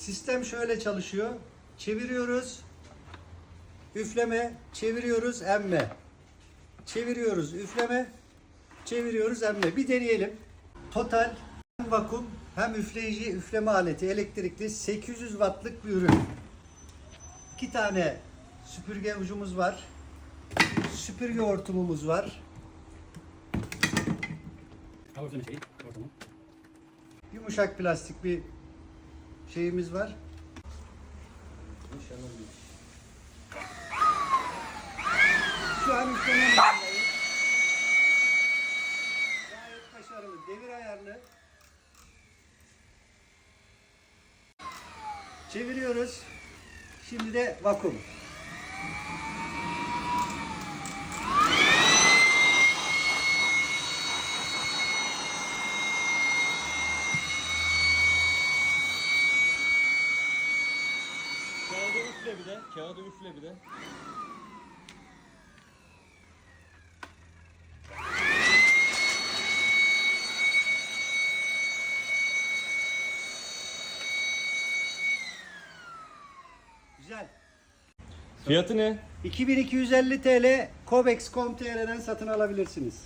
Sistem şöyle çalışıyor. Çeviriyoruz. Üfleme, çeviriyoruz, emme. Çeviriyoruz, üfleme, çeviriyoruz, emme. Bir deneyelim. Total hem vakum hem üfleyici üfleme aleti elektrikli 800 wattlık bir ürün. İki tane süpürge ucumuz var. Süpürge hortumumuz var. Ortamı. Yumuşak plastik bir şeyimiz var. Şu an modundayız. Gayet başarılı. Devir ayarlı. Çeviriyoruz. Şimdi de vakum. Üfle bir de. Kağıdı üfle bir de. Güzel. Fiyatı ne? 2250 TL Cobex.com.tr'den satın alabilirsiniz.